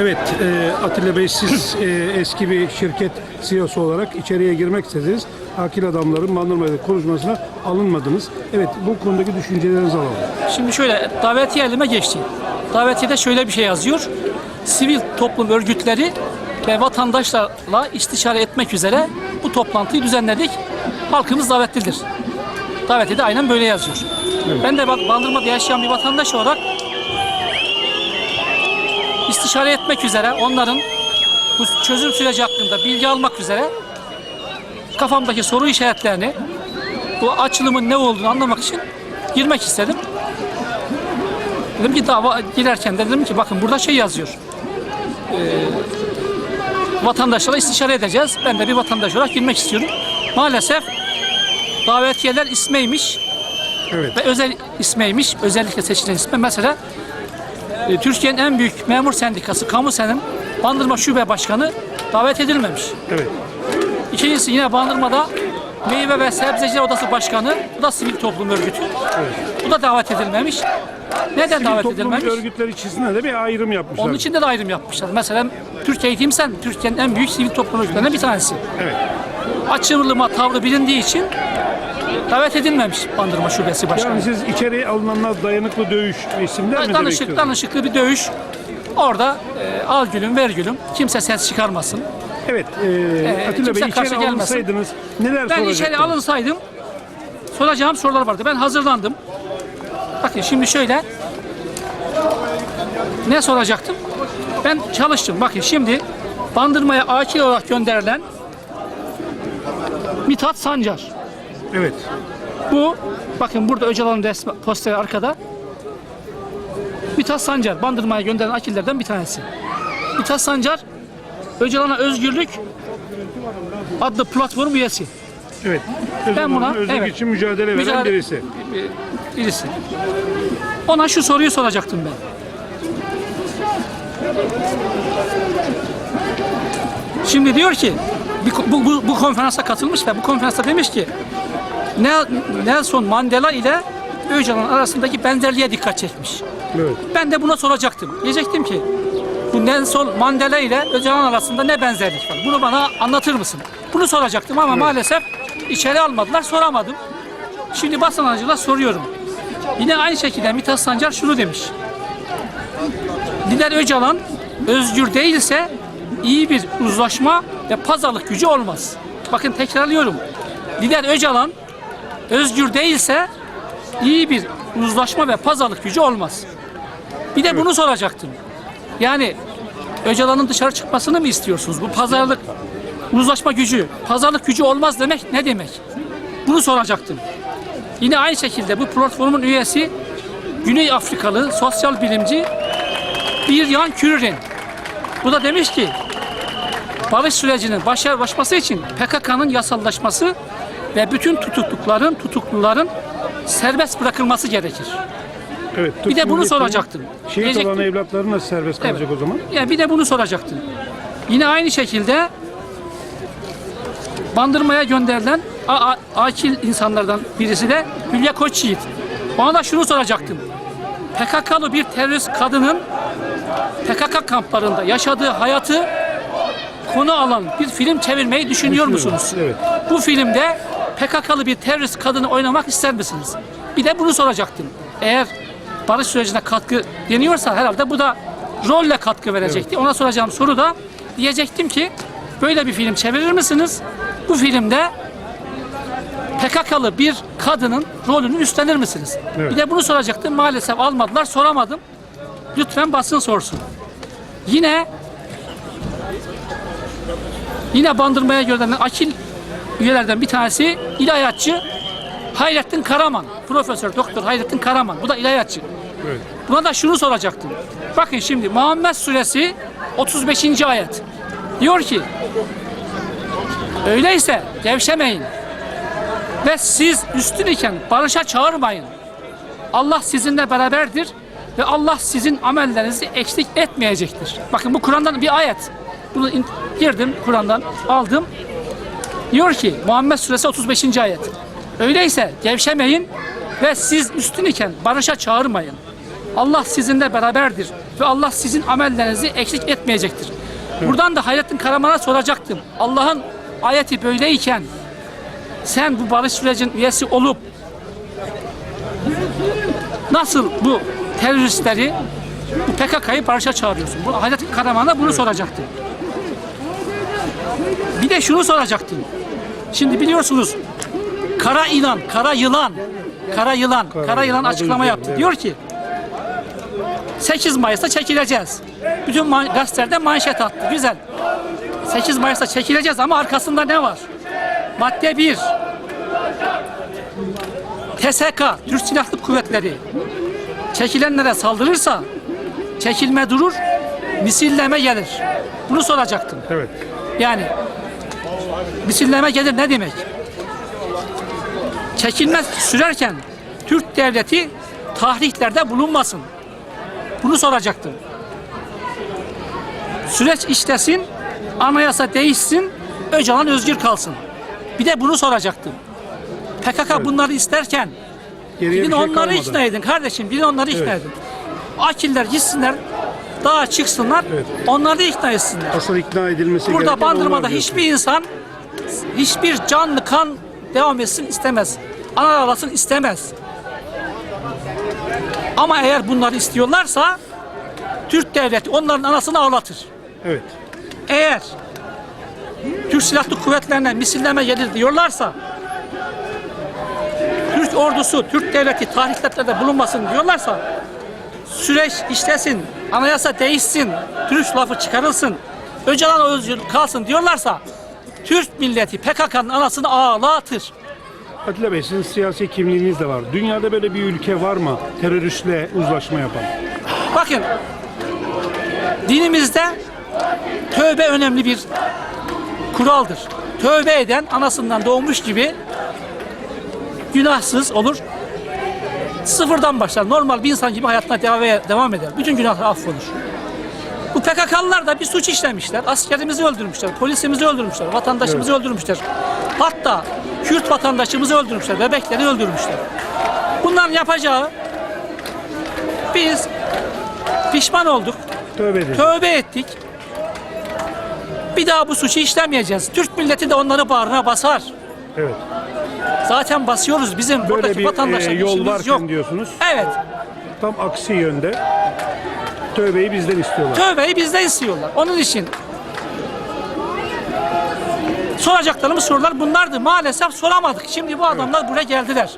Evet, e, Atilla Bey siz e, eski bir şirket CEO'su olarak içeriye girmek istediniz. Akil adamların Bandırma'da konuşmasına alınmadınız. Evet, bu konudaki düşüncelerinizi alalım. Şimdi şöyle davetiye elime geçti. Davetiyede şöyle bir şey yazıyor. Sivil toplum örgütleri ve vatandaşlarla istişare etmek üzere bu toplantıyı düzenledik. Halkımız davetlidir. Davetiyede aynen böyle yazıyor. Ben de bak Bandırma'da yaşayan bir vatandaş olarak istişare etmek üzere onların bu çözüm süreci hakkında bilgi almak üzere kafamdaki soru işaretlerini bu açılımın ne olduğunu anlamak için girmek istedim. Dedim ki dava girerken de dedim ki bakın burada şey yazıyor. Ee, vatandaşlarla istişare edeceğiz. Ben de bir vatandaş olarak girmek istiyorum. Maalesef davetiyeler ismeymiş Evet, ve özel ismeymiş. Özellikle seçilen ismi. Mesela e, Türkiye'nin en büyük memur sendikası Kamusen'in Bandırma Şube Başkanı davet edilmemiş. evet. İkincisi yine Bandırma'da Meyve ve Sebzeciler Odası Başkanı, bu da sivil toplum örgütü. Bu da davet edilmemiş. Neden Sivil davet toplum edilmemiş? örgütleri içerisinde de bir ayrım yapmışlar. Onun içinde de ayrım yapmışlar. Mesela Türkiye Eğitim Sen, Türkiye'nin en büyük sivil toplum örgütlerinden bir tanesi. Evet. Açılımı tavrı bilindiği için davet edilmemiş Bandırma Şubesi Başkanı. Yani siz içeriye alınanlar dayanıklı dövüş isimler mi demek danışık, danışıklı bir dövüş. Orada e, al gülüm ver gülüm. Kimse ses çıkarmasın. Evet, e, Atilla kimse Bey içeri alınsaydınız neler Ben soracaktınız? içeri alınsaydım soracağım sorular vardı. Ben hazırlandım. Bakın şimdi şöyle ne soracaktım? Ben çalıştım. Bakın şimdi Bandırma'ya akil olarak gönderilen Mithat Sancar. Evet, Bu bakın burada Öcalan'ın resmi posteri arkada. Mithat Sancar Bandırma'ya gönderilen akillerden bir tanesi. Mithat Sancar Öcalan'a Özgürlük adlı platform üyesi. evet. Ben buna- Özgürlük evet. için mücadele veren Mücadele- birisi. birisi. Ona şu soruyu soracaktım ben. Şimdi diyor ki bu, bu, bu konferansa katılmış ve bu konferansta demiş ki Nelson Mandela ile Öcalan arasındaki benzerliğe dikkat çekmiş. Evet. Ben de buna soracaktım. Diyecektim ki bu Nelson Mandela ile Öcalan arasında ne benzerlik var? Bunu bana anlatır mısın? Bunu soracaktım ama maalesef içeri almadılar, soramadım. Şimdi basın aracılığıyla soruyorum. Yine aynı şekilde Mithat Sancar şunu demiş. Lider Öcalan özgür değilse iyi bir uzlaşma ve pazarlık gücü olmaz. Bakın tekrarlıyorum. Lider Öcalan özgür değilse iyi bir uzlaşma ve pazarlık gücü olmaz. Bir de bunu soracaktım. Yani Öcalan'ın dışarı çıkmasını mı istiyorsunuz? Bu pazarlık, uzlaşma gücü, pazarlık gücü olmaz demek ne demek? Bunu soracaktım. Yine aynı şekilde bu platformun üyesi Güney Afrikalı sosyal bilimci bir Yan Kürren. Bu da demiş ki barış sürecinin başarılaşması için PKK'nın yasallaşması ve bütün tutuklukların, tutukluların serbest bırakılması gerekir. Evet. Bir de bunu soracaktım. Şehit Diyecektim. olan evlatları nasıl serbest kalacak Evet. o zaman? Yani bir de bunu soracaktım. Yine aynı şekilde Bandırma'ya gönderilen akil insanlardan birisi de Hülya Koçyiğit. Ona da şunu soracaktım. PKK'lı bir terörist kadının PKK kamplarında yaşadığı hayatı konu alan bir film çevirmeyi düşünüyor musunuz? evet. Bu filmde PKK'lı bir terörist kadını oynamak ister misiniz? Bir de bunu soracaktım. Eğer barış sürecine katkı deniyorsa herhalde bu da rolle katkı verecekti. Ona soracağım soru da diyecektim ki böyle bir film çevirir misiniz? Bu filmde PKK'lı bir kadının rolünü üstlenir misiniz? Evet. Bir de bunu soracaktım. Maalesef almadılar. Soramadım. Lütfen basın sorsun. Yine yine bandırmaya gönderilen akil üyelerden bir tanesi ilahiyatçı Hayrettin Karaman. Profesör Doktor Hayrettin Karaman. Bu da ilahiyatçı. Evet. Buna da şunu soracaktım. Bakın şimdi Muhammed Suresi 35. ayet. Diyor ki Öyleyse gevşemeyin ve siz üstün iken barışa çağırmayın. Allah sizinle beraberdir ve Allah sizin amellerinizi eksik etmeyecektir. Bakın bu Kur'an'dan bir ayet. Bunu girdim Kur'an'dan aldım. Diyor ki Muhammed Suresi 35. ayet. Öyleyse gevşemeyin ve siz üstün iken barışa çağırmayın. Allah sizinle beraberdir ve Allah sizin amellerinizi eksik etmeyecektir. Buradan da Hayrettin Karaman'a soracaktım. Allah'ın ayeti böyleyken sen bu barış sürecin üyesi olup nasıl bu teröristleri bu PKK'yı barışa çağırıyorsun? Bu Hayrettin Karaman'a bunu soracaktım. Bir de şunu soracaktım. Şimdi biliyorsunuz Kara İlan, Kara Yılan, Kara Yılan, Kara Yılan açıklama yaptı. Diyor ki 8 Mayıs'ta çekileceğiz. Bütün man- gazetelerde manşet attı. Güzel. 8 Mayıs'ta çekileceğiz ama arkasında ne var? Madde 1. TSK, Türk Silahlı Kuvvetleri çekilenlere saldırırsa çekilme durur, misilleme gelir. Bunu soracaktım. Evet. Yani misilleme gelir ne demek? Çekilme sürerken Türk devleti tahriklerde bulunmasın. Bunu soracaktım. Süreç işlesin, anayasa değişsin, Öcalan özgür kalsın. Bir de bunu soracaktım. PKK bunları isterken Geriye gidin şey onları kalmadı. ikna edin kardeşim, gidin onları ikna Evet. edin. Akiller gitsinler, daha çıksınlar, Evet. onları ikna etsinler. Asıl ikna edilmesi Burada gereken Bandırma'da onlar diyorsun. hiçbir insan hiçbir canlı kan devam etsin istemez. Ana ağlasın istemez. Ama eğer bunları istiyorlarsa Türk devleti onların anasını ağlatır. Evet. Eğer Türk Silahlı Kuvvetlerine misilleme gelir diyorlarsa Türk ordusu, Türk devleti tahriklerde bulunmasın diyorlarsa süreç işlesin, anayasa değişsin, Türk lafı çıkarılsın, Öcalan özgür kalsın diyorlarsa Türk milleti PKK'nın anasını ağlatır. Atilla Bey sizin siyasi kimliğiniz de var. Dünyada böyle bir ülke var mı teröristle uzlaşma yapan? Bakın dinimizde tövbe önemli bir kuraldır. Tövbe eden anasından doğmuş gibi günahsız olur. Sıfırdan başlar. Normal bir insan gibi hayatına devam, eder. Bütün günahlar affolur. Bu PKK'lılar da bir suç işlemişler. Askerimizi öldürmüşler, polisimizi öldürmüşler, vatandaşımızı öldürmüşler. Hatta Kürt vatandaşımızı öldürmüşler, bebekleri öldürmüşler. Bunların yapacağı biz pişman olduk, Tövbe edin. tövbe ettik. Bir daha bu suçu işlemeyeceğiz. Türk milleti de onları bağrına basar. Evet. Zaten basıyoruz. Bizim Böyle buradaki bir vatandaşa e, yol varken yok. diyorsunuz. Evet. Tam aksi yönde tövbeyi bizden istiyorlar. Tövbeyi bizden istiyorlar. Onun için soracaklarımız sorular bunlardı. Maalesef soramadık. Şimdi bu adamlar buraya geldiler.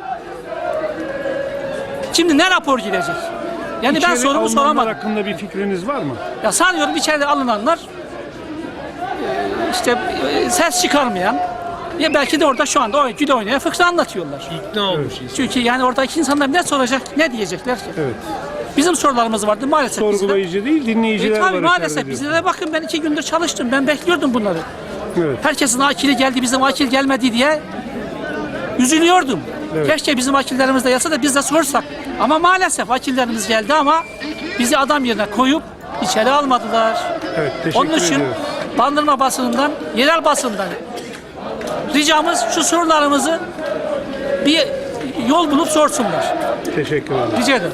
Şimdi ne rapor gidecek? Yani ben İçeri sorumu alınanlar soramadım. hakkında bir fikriniz var mı? Ya sanıyorum içeride alınanlar e, işte e, ses çıkarmayan ya belki de orada şu anda o güle oynaya fıkra anlatıyorlar. İkna olmuş insan. Çünkü yani oradaki insanlar ne soracak, ne diyecekler ki? Evet. Bizim sorularımız vardı maalesef. bizde. Sorgulayıcı değil dinleyiciler E, var. maalesef bize de bakın ben iki gündür çalıştım. Ben bekliyordum bunları. Evet. Herkesin akili geldi bizim akil gelmedi diye üzülüyordum. Evet. Keşke bizim akillerimiz de gelse de biz de sorsak. Ama maalesef akillerimiz geldi ama bizi adam yerine koyup içeri almadılar. Evet. Teşekkür Onun için ediyoruz. bandırma basınından, yerel basından ricamız şu sorularımızı bir yol bulup sorsunlar. Teşekkür ederim. Rica ederim.